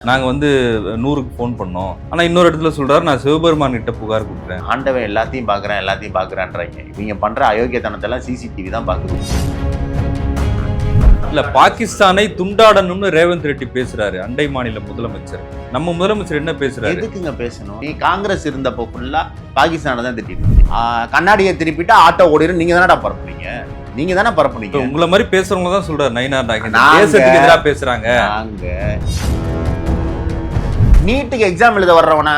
நாங்க வந்து நூறுக்கு ஃபோன் பண்ணோம். ஆனா இன்னொரு இடத்துல சொல்றாரு நான் சிவபெருமான் கிட்ட புகார் கொடுக்குறேன். ஆண்டவன் எல்லாத்தையும் பார்க்குறேன் எல்லாத்தையும் பார்க்குறான்றாங்க. இவங்க பண்ணுற அயோக்கியத்தனத்தெல்லாம் சிசிடிவி தான் பார்க்குது. இல்ல பாகிஸ்தானை துண்டாடணும்னு ரேவந்த் ரெட்டி பேசுறாரு அண்டை மாநில முதலமைச்சர். நம்ம முதலமைச்சர் என்ன பேசுறாரு? எதுக்குங்க பேசணும்? நீ காங்கிரஸ் இருந்தப்போ ஃபுல்லா பாகிஸ்தானை தான் திட்டிட்டு கண்ணாடியை திருப்பிட்டா ஆட்டோ ஓடிடும் நீங்க தானடா பரப்புனீங்க? நீங்க தானே பரப்புனீங்க? உங்களை மாதிரி பேசுறவங்க தான் சொல்றாரு நயினார் நாகேந்திரன் நாங்க- தேசத்துக்கு எதிராக பேசுறாங்க. நீட்டுக்கு எக்ஸாம் எழுத வர்றவன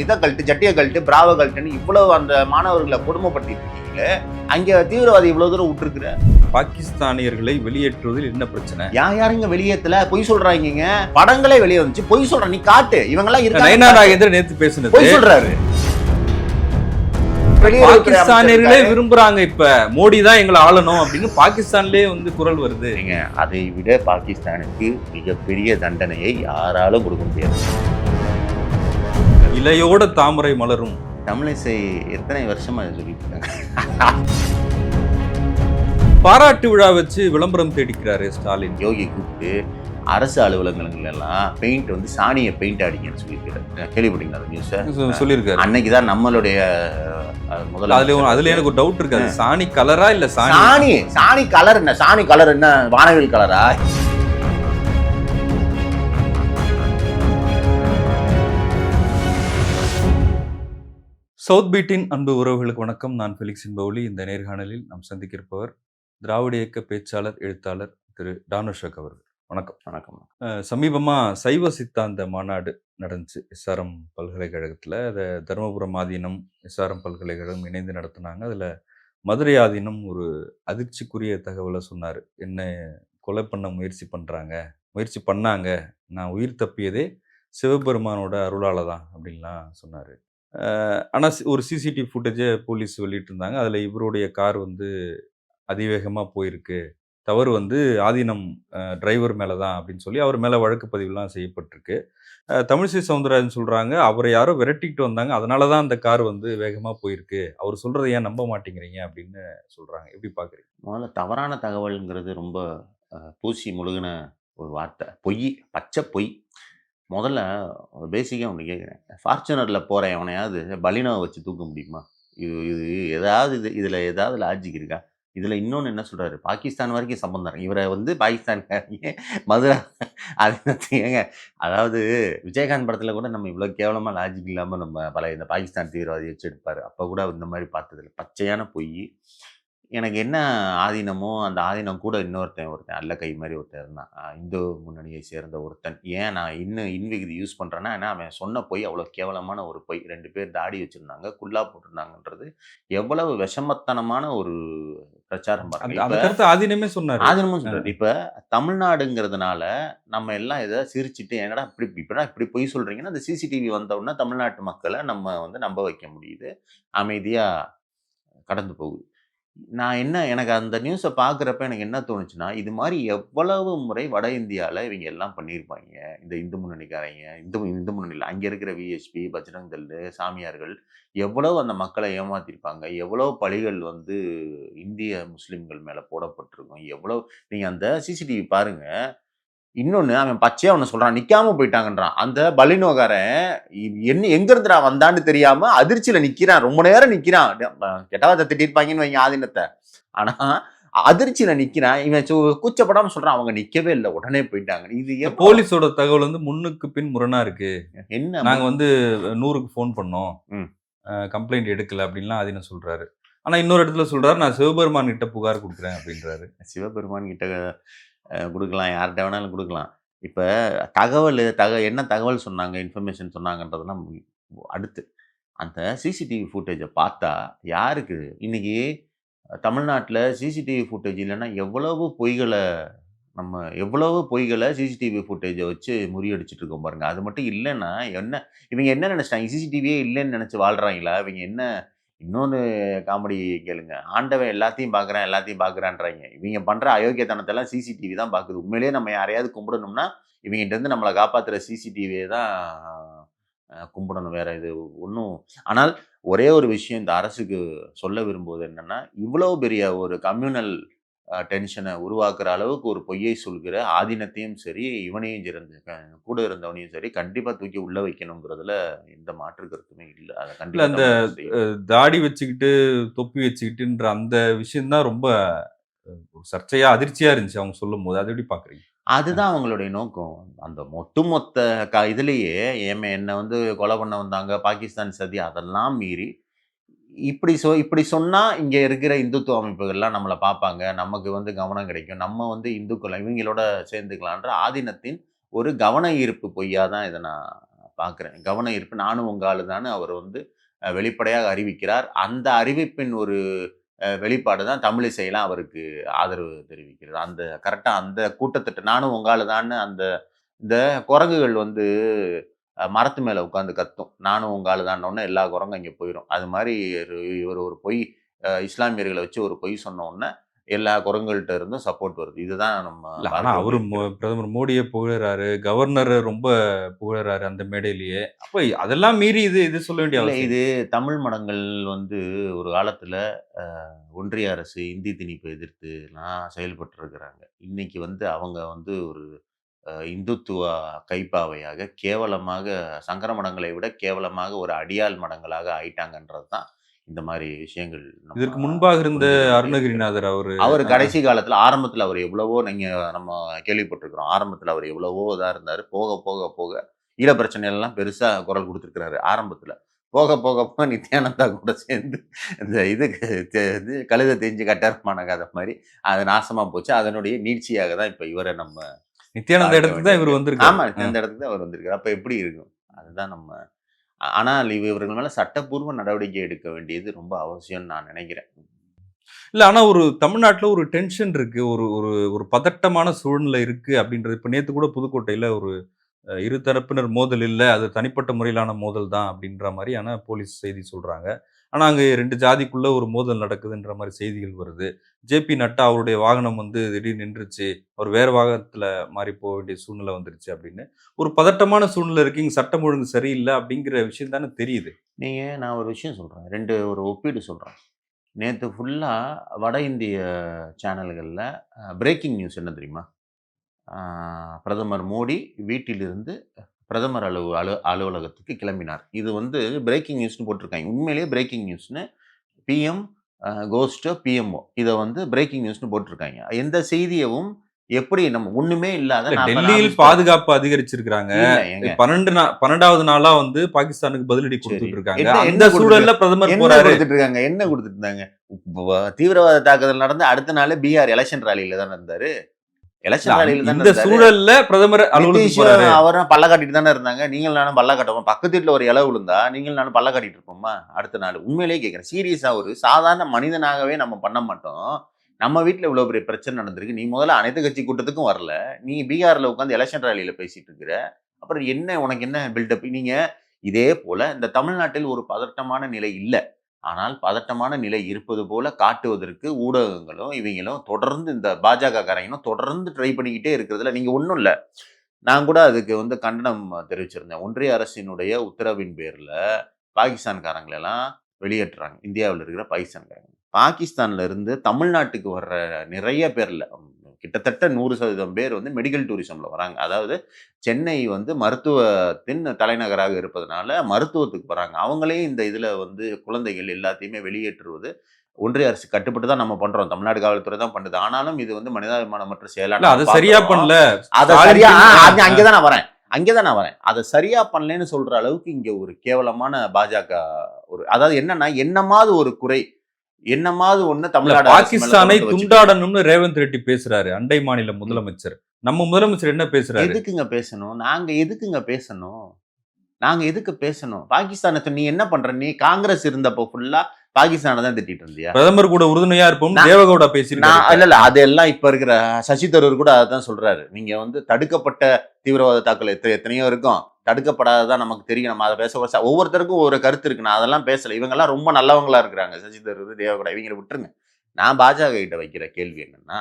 இதை கழட்டு ஜட்டியை கழட்டு பிராவ கழட்டுன்னு இவ்வளவு அந்த மாணவர்களை கொடுமைப்படுத்திட்டு இருக்கீங்களே அங்க தீவிரவாதி இவ்வளவு தூரம் விட்டுருக்குற? பாகிஸ்தானியர்களை வெளியேற்றுவதில் என்ன பிரச்சனை? யார் யாருங்க வெளியேத்துல? பொய் சொல்றாங்க படங்களே வெளியே வந்துச்சு. பொய் சொல்ற நீ காட்டு. இவங்க எல்லாம் நயினார் இருக்காங்க நாகேந்திரன் நேத்து பேசுனது. பொய் சொல்றாரு. பாகிஸ்தானியர்களே விரும்புறாங்க இப்ப. மோடி தான் எங்களை ஆளணும் அப்படின்னு பாகிஸ்தான்லயே வந்து குரல் வருது. இருக்காங்க. அதை விட பாகிஸ்தானுக்கு மிகப்பெரிய தண்டனையை யாராலும் கொடுக்க முடியாது. இலையோட தாமரை மலரும். தமிழிசை எத்தனை வருஷமா இருக்காங்க? பாராட்டு விழா வச்சு விளம்பரம் தேடிக்கிறாரு ஸ்டாலின். யோகி கூப்பிட்டு அரசு அலுவலகங்கள் எல்லாம் பெயிண்ட் வந்து சாணியை பெயிண்ட் அடிங்கன்னு சொல்லியிருக்காரு. கேள்விப்பட்டீங்களா அந்த நியூஸை சொல்லியிருக்காரு. அன்னைக்கு தான் நம்மளுடைய முதல்ல அதுல அதுல எனக்கு ஒரு டவுட் இருக்கு. சாணி கலரா இல்ல சாணி? சாணி சாணி கலர் என்ன? சாணி கலர் என்ன? வானவில் கலரா சவுத் பீட்டின் அன்பு உறவுகளுக்கு வணக்கம். நான் ஃபெலிக்ஸ் இன்பவுலி இந்த நேர்காணலில் நாம் சந்திக்கிருப்பவர் திராவிட இயக்க பேச்சாளர் எழுத்தாளர் திரு டானுஷக் அவர்கள். வணக்கம். வணக்கம். அஹ், சமீபமா சைவ சித்தாந்த மாநாடு நடந்துச்சு. எஸ்ஆர்எம் பல்கலைக்கழகத்துல. அதை தருமபுரம் ஆதீனம் எஸ்ஆர்எம் பல்கலைக்கழகம் இணைந்து நடத்துனாங்க. அதுல மதுரை ஆதீனம் ஒரு அதிர்ச்சிக்குரிய தகவலை சொன்னார். என்ன கொலை பண்ண முயற்சி பண்றாங்க? முயற்சி பண்ணாங்க. நான் உயிர் தப்பியதே சிவபெருமானோட அருளால தான் அப்படின்லாம் சொன்னார். ஆனால் ஒரு சிசிடிவி ஃபுட்டேஜை போலீஸ் வெளியிட்டிருந்தாங்க. அதில் இவருடைய கார் வந்து அதிவேகமாக போயிருக்கு. தவறு வந்து ஆதீனம் டிரைவர் மேலே தான் அப்படின்னு சொல்லி அவர் மேலே வழக்கு பதிவுலாம் செய்யப்பட்டிருக்கு. தமிழிசை சவுந்தரராஜன் சொல்கிறாங்க அவரை யாரோ விரட்டிக்கிட்டு வந்தாங்க. அதனால தான் அந்த கார் வந்து வேகமாக போயிருக்கு. அவர் சொல்கிறத ஏன் நம்ப மாட்டேங்கிறீங்க அப்படின்னு சொல்கிறாங்க எப்படி பார்க்குறீங்க முதல்ல தவறான தகவல்ங்கிறது ரொம்ப பூசி முழுகின ஒரு வார்த்தை. பொய் பச்சை பொய். முதல்ல பேசிக்காக ஒன்று கேட்குறேன் ஃபார்ச்சுனரில் போகிற எவனையாவது பலினோவை வச்சு தூக்க முடியுமா? இது இது ஏதாவது இது இதில் ஏதாவது லாஜிக் இருக்கா? இதில் இன்னொன்று என்ன சொல்கிறாரு பாகிஸ்தான் வரைக்கும் சம்பந்தம் இவரை வந்து பாகிஸ்தான்காரங்க மதுரா அது ஏங்க அதாவது விஜயகாந்த் படத்தில் கூட நம்ம இவ்வளோ கேவலமாக லாஜிக் இல்லாமல் நம்ம பல இந்த பாகிஸ்தான் தீவிரவாதி வச்சு எடுப்பார். அப்போ கூட இந்த மாதிரி பார்த்ததில்ல. பச்சையான பொய். எனக்கு என்ன ஆதீனமோ அந்த ஆதீனம் கூட இன்னொருத்தன் ஒருத்தன் அல்ல கை மாதிரி ஒருத்தன் இருந்தான். இந்து முன்னணியை சேர்ந்த ஒருத்தன். ஏன் நான் இன்னும் இன்விகுதி யூஸ் பண்ணுறேன்னா ஏன்னா அவன் சொன்ன பொய் அவ்வளோ கேவலமான ஒரு பொய். ரெண்டு பேர் தாடி வச்சுருந்தாங்க குல்லா போட்டிருந்தாங்கன்றது எவ்வளவு விஷமத்தனமான ஒரு பிரச்சாரம் பாருங்க. ஆதீனமே சொன்னார். ஆதீனமும் சொல்றாரு. இப்ப தமிழ்நாடுங்கிறதுனால நம்ம எல்லாம் எதை சிரிச்சிட்டு என்னடா இப்படி இப்படா இப்படி பொய் சொல்றீங்கன்னா அந்த சிசிடிவி வந்த உடனே தமிழ்நாட்டு மக்களை நம்ம வந்து நம்ப வைக்க முடியுது. அமைதியா கடந்து போகுது. நான் என்ன எனக்கு அந்த நியூஸை பார்க்குறப்ப எனக்கு என்ன தோணுச்சுன்னா இது மாதிரி எவ்வளவு முறை வட இந்தியாவில் இவங்க எல்லாம் பண்ணியிருப்பாங்க. இந்த இந்து முன்னணிக்காரங்க இந்து இந்து முன்னணியில் அங்கே இருக்கிற விஎஸ்பி பஜ்ரங் தல் சாமியார்கள் எவ்வளவு அந்த மக்களை ஏமாத்திருப்பாங்க. எவ்வளோ பழிகள் வந்து இந்திய முஸ்லீம்கள் மேலே போடப்பட்டிருக்கும். எவ்வளோ நீங்கள் அந்த சிசிடிவி பாருங்கள் இன்னொன்று அவன் பச்சையா ஒன்று சொல்கிறான் நிற்காம போயிட்டாங்கன்றான். அந்த பலினோகாரன் என்ன எங்க இருந்துடா வந்தான்னு தெரியாம அதிர்ச்சியில நிக்கிறான். ரொம்ப நேரம் நிக்கிறான். கெட்டவாத திட்டிருப்பாங்கன்னு வைங்க ஆதீனத்தை. ஆனா அதிர்ச்சியில நிக்கிறான். இவன் சு- கூச்சப்படாம சொல்றான் அவங்க நிக்கவே இல்லை. உடனே போயிட்டாங்க. இது போலீஸோட தகவல் வந்து முன்னுக்கு பின் முரணா இருக்கு. என்ன? நாங்க வந்து நூறுக்கு ஃபோன் பண்ணோம். கம்ப்ளைண்ட் எடுக்கல அப்படின்லாம் ஆதீனம் சொல்றாரு. ஆனா இன்னொரு இடத்துல சொல்றாரு நான் சிவபெருமான் கிட்ட புகார் கொடுக்குறேன் அப்படின்றாரு. சிவபெருமான் கிட்ட கொடுக்கலாம். யார்கிட்ட வேணாலும் கொடுக்கலாம். இப்போ தகவல் தக என்ன தகவல் சொன்னாங்க இன்ஃபர்மேஷன் சொன்னாங்கன்றதெல்லாம் அடுத்து. அந்த சிசிடிவி ஃபுட்டேஜை பார்த்தா யாருக்கு? இன்றைக்கி தமிழ்நாட்டில் சிசிடிவி ஃபுட்டேஜ் இல்லைன்னா எவ்வளவு பொய்களை நம்ம எவ்வளவு பொய்களை சிசிடிவி ஃபுட்டேஜை வச்சு முறியடிச்சிட்டு இருக்கோம் பாருங்கள் அது மட்டும் இல்லைன்னா என்ன இவங்க என்ன நினச்சிட்டாங்க? சிசிடிவியே இல்லைன்னு நினச்சி வாழ்கிறாங்களா இவங்க என்ன இன்னொன்று காமெடி கேளுங்க. ஆண்டவன் எல்லாத்தையும் பார்க்குறேன் எல்லாத்தையும் பார்க்குறான்றாங்க இவங்க பண்ணுற அயோக்கியத்தனத்தெல்லாம் சிசிடிவி தான் பார்க்குது உண்மையிலேயே நம்ம யாரையாவது கும்பிடணும்னா இவங்கிட்டேருந்து நம்மளை காப்பாற்றுற சிசிடிவியை தான் கும்பிடணும் வேற இது ஒன்றும் ஆனால் ஒரே ஒரு விஷயம் இந்த அரசுக்கு சொல்ல விரும்புவது என்னென்னா இவ்வளோ பெரிய ஒரு கம்யூனல் டென்ஷனை உருவாக்குற அளவுக்கு ஒரு பொய்யை சொல்கிற ஆதீனத்தையும் சரி இவனையும் சிறந்து கூட இருந்தவனையும் சரி கண்டிப்பா தூக்கி உள்ள வைக்கணுங்கிறதுல எந்த மாற்று கருத்துமே இல்லை. அதை இல்ல கண்டிப்பா அந்த தாடி வச்சுக்கிட்டு தொப்பி வச்சுக்கிட்டுன்ற அந்த விஷயம்தான் ரொம்ப அஹ், ஒரு சர்ச்சையா அதிர்ச்சியா இருந்துச்சு அவங்க சொல்லும் போது அதை எப்படி பாக்குறீங்க? அதுதான் அவங்களுடைய நோக்கம். அந்த ஒட்டுமொத்த க இதுலேயே ஏமே என்னை வந்து கொலை பண்ண வந்தாங்க பாகிஸ்தான் சதி அதெல்லாம் மீறி இப்படி சொ இப்படி சொன்னால் இங்கே இருக்கிற இந்துத்துவ அமைப்புகள்லாம் நம்மளை பார்ப்பாங்க. நமக்கு வந்து கவனம் கிடைக்கும். நம்ம வந்து இந்துக்கள் இவங்களோட சேர்ந்துக்கலான்ற ஆதீனத்தின் ஒரு கவன ஈர்ப்பு பொய்யாக தான் இதை நான் பார்க்குறேன். கவன ஈர்ப்பு நானும் உங்க ஆளு அவர் வந்து வெளிப்படையாக அறிவிக்கிறார். அந்த அறிவிப்பின் ஒரு வெளிப்பாடு தான் தமிழிசையெல்லாம் அவருக்கு ஆதரவு தெரிவிக்கிறது. அந்த கரெக்டாக அந்த கூட்டத்திட்ட நானும் உங்கால அந்த இந்த குரங்குகள் வந்து மரத்து மேலே உட்காந்து கத்தும். நானும் உங்கால தான்னொன்னே எல்லா குரங்கும் இங்கே போயிடும் அது மாதிரி ஒரு- இவர் ஒரு பொய் இஸ்லாமியர்களை வச்சு ஒரு பொய் சொன்ன உடனே எல்லா குரங்குகள்கிட்ட இருந்தும் சப்போர்ட் வருது. இதுதான் நம்ம இல்ல ஆனா பார்க்க அவரு பிரதமர் மோடியை புகழறாரு. கவர்னர் ரொம்ப புகழறாரு அந்த மேடையிலேயே. அப்ப அதெல்லாம் மீறி இது இது சொல்ல வேண்டிய இது தமிழ் மடங்கள் வந்து ஒரு காலத்தில் ஒன்றிய அரசு இந்தி திணிப்பை எதிர்த்துலாம் செயல்பட்டு இருக்கிறாங்க இன்னைக்கு வந்து அவங்க வந்து ஒரு இந்துத்துவ கைப்பாவையாக கேவலமாக சங்கர மடங்களை விட கேவலமாக ஒரு அடியாள் மடங்களாக ஆயிட்டாங்கன்றது தான் இந்த மாதிரி விஷயங்கள் இதற்கு முன்பாக இருந்த. அருணகிரிநாதர் அவரு அவர் கடைசி காலத்துல ஆரம்பத்துல அவர் எவ்வளவோ நீங்க நம்ம கேள்விப்பட்டிருக்கிறோம். ஆரம்பத்துல அவர் எவ்வளவோ இதா இருந்தாரு. போக போக போக ஈழ பிரச்சனை எல்லாம் பெருசா குரல் கொடுத்துருக்கிறாரு ஆரம்பத்துல. போக போக போக நித்யானந்தா கூட சேர்ந்து இந்த இது இது கழுதை தெரிஞ்சு கட்டாரமான கதை மாதிரி அது நாசமா போச்சு. அதனுடைய நீட்சியாக தான் இப்ப இவரை நம்ம நித்யானந்த இடத்துக்கு தான் இவர் வேண்டியிருக்கு. ஆமா இந்த இடத்துக்கு தான் அவர் வந்திருக்காரு. அப்ப எப்படி இருக்கும்? அதுதான் நம்ம ஆனால் இவ- இவர்கள் மேல சட்டப்பூர்வ நடவடிக்கை எடுக்க வேண்டியது ரொம்ப அவசியம்னு நான் நினைக்கிறேன். இல்ல ஆனா ஒரு தமிழ்நாட்டுல ஒரு டென்ஷன் இருக்கு. ஒரு ஒரு ஒரு பதட்டமான சூழ்நிலை இருக்கு அப்படின்றது. இப்ப நேத்து கூட புதுக்கோட்டையில ஒரு இரு தரப்பினர் மோதல் இல்ல அது தனிப்பட்ட முறையிலான மோதல் தான் அப்படின்ற மாதிரியான போலீஸ் செய்தி சொல்றாங்க. ஆனால் அங்கே ரெண்டு ஜாதிக்குள்ளே ஒரு மோதல் நடக்குதுன்ற மாதிரி செய்திகள் வருது. ஜேபி நட்டா அவருடைய வாகனம் வந்து திடீர்னு நின்றுச்சு அவர் வேறு வாகனத்தில் மாறி போக வேண்டிய சூழ்நிலை வந்துருச்சு அப்படின்னு. ஒரு பதட்டமான சூழ்நிலை இருக்கீங்க சட்டம் ஒழுங்கு சரியில்லை அப்படிங்கிற விஷயம் தானே தெரியுது. நீங்கள் நான் ஒரு விஷயம் சொல்கிறேன் ரெண்டு ஒரு ஒப்பீடு சொல்கிறேன் நேற்று ஃபுல்லாக வட இந்திய சேனல்களில் பிரேக்கிங் நியூஸ் என்ன தெரியுமா? பிரதமர் மோடி வீட்டிலிருந்து பிரதமர் அலுவ அலு அலுவலகத்துக்கு கிளம்பினார். இது வந்து பிரேக்கிங் நியூஸ்னு போட்டிருக்காங்க. உண்மையிலேயே பிரேக்கிங் நியூஸ்னு பிஎம் கோஸ்டோ பிஎம்ஓ இதை வந்து பிரேக்கிங் நியூஸ்னு போட்டிருக்காங்க. எந்த செய்தியவும் எப்படி நம்ம ஒண்ணுமே இல்லாத டெல்லியில் பாதுகாப்பு அதிகரிச்சிருக்காங்க. பன்னெண்டு பன்னெண்டாவது நாளா வந்து பாகிஸ்தானுக்கு பதிலடி. கொடுத்துட்டு இருக்காங்க அந்த சூழல்ல பிரதமர் கொடுத்துட்டு இருக்காங்க என்ன கொடுத்துட்டு இருந்தாங்க தீவிரவாத தாக்குதல் நடந்து அடுத்த நாள் பீகார் எலெக்ஷன் ராலியில தான் இருந்தாரு. இந்த சூழல்ல பிரதமர் அவரும் பல்ல காட்டிட்டு தானே இருந்தாங்க. நீங்கள் நானும் பல்ல காட்டுவோம். பக்கத்து வீட்டுல ஒரு இலை விழுந்தா நீங்கள் நானும் பல்ல காட்டிட்டு இருப்போமா? அடுத்த நாள். உண்மையிலேயே கேட்குறேன் சீரியஸா ஒரு சாதாரண மனிதனாகவே நம்ம பண்ண மாட்டோம். நம்ம வீட்டில் இவ்வளோ பெரிய பிரச்சனை நடந்திருக்கு. நீ முதல்ல அனைத்து கட்சி கூட்டத்துக்கும் வரல. நீ பீகார்ல உட்காந்து எலெக்ஷன் ராலியில பேசிட்டு இருக்கிற. அப்புறம் என்ன உனக்கு என்ன பில்டப் நீங்க இதே போல இந்த தமிழ்நாட்டில் ஒரு பதட்டமான நிலை இல்லை. ஆனால் பதட்டமான நிலை இருப்பது போல காட்டுவதற்கு ஊடகங்களும் இவங்களும் தொடர்ந்து இந்த பாஜக காரங்களும் தொடர்ந்து ட்ரை பண்ணிக்கிட்டே இருக்கிறதுல நீங்கள் ஒன்றும் இல்லை. நான் கூட அதுக்கு வந்து கண்டனம் தெரிவிச்சிருந்தேன். ஒன்றிய அரசினுடைய உத்தரவின் பேரில் பாகிஸ்தான்காரங்களெல்லாம் வெளியேற்றுறாங்க. இந்தியாவில் இருக்கிற பாகிஸ்தான்காரங்க. பாகிஸ்தான்ல இருந்து தமிழ்நாட்டுக்கு வர்ற நிறைய பேர்ல கிட்டத்தட்ட நூறு சதவீதம் பேர் வந்து மெடிக்கல் டூரிசம்ல வராங்க. அதாவது சென்னை வந்து மருத்துவத்தின் தலைநகராக இருப்பதனால மருத்துவத்துக்கு வராங்க. அவங்களே இந்த இதுல வந்து குழந்தைகள் எல்லாத்தையுமே வெளியேற்றுவது ஒன்றிய அரசு கட்டுப்பட்டு தான் நம்ம பண்றோம். தமிழ்நாடு காவல்துறை தான் பண்ணுது. ஆனாலும் இது வந்து மனிதாபிமானமற்ற இல்ல செயலாக அதை சரியா பண்ணல. அதை சரியா அங்கதான் நான் வரேன். அங்கதான் நான் வரேன். அதை சரியா பண்ணலன்னு சொல்ற அளவுக்கு இங்க ஒரு கேவலமான பாஜக ஒரு அதாவது என்னன்னா என்னமாவது ஒரு குறை என்னமாவது ஒண்ணு தமிழ்நாடு பாகிஸ்தானை துண்டாடணும்னு ரேவந்த் ரெட்டி பேசுறாரு அண்டை மாநில முதலமைச்சர். நம்ம முதலமைச்சர் என்ன பேசுறாரு? எதுக்குங்க பேசணும்? நாங்க எதுக்குங்க பேசணும்? நாங்க எதுக்கு பேசணும்? பாகிஸ்தானத்தை நீ என்ன பண்ற? நீ காங்கிரஸ் இருந்தப்போ ஃபுல்லா பாகிஸ்தானை தான் திட்டிட்டு இருந்தியா? பிரதமர் கூட உறுதுணையா இருப்போம் தேவகவுடா பேசியிருக்காரு இல்ல இல்ல அதெல்லாம் இப்ப இருக்கிற சசி தரூர் கூட அதான் சொல்றாரு. நீங்க வந்து தடுக்கப்பட்ட தீவிரவாத தாக்கல் எத்த எத்தனையோ இருக்கும். தடுக்கப்படாததான் நமக்கு தெரியும். நம்ம அதை பேச பேச ஒவ்வொருத்தருக்கும் ஒரு கருத்து இருக்கு. நான் அதெல்லாம் பேசல. இவங்கெல்லாம் ரொம்ப நல்லவங்களா இருக்கிறாங்க சசி தரூர் தேவகவுடா இவங்களை விட்டுருங்க. நான் பாஜக கிட்ட வைக்கிற கேள்வி என்னன்னா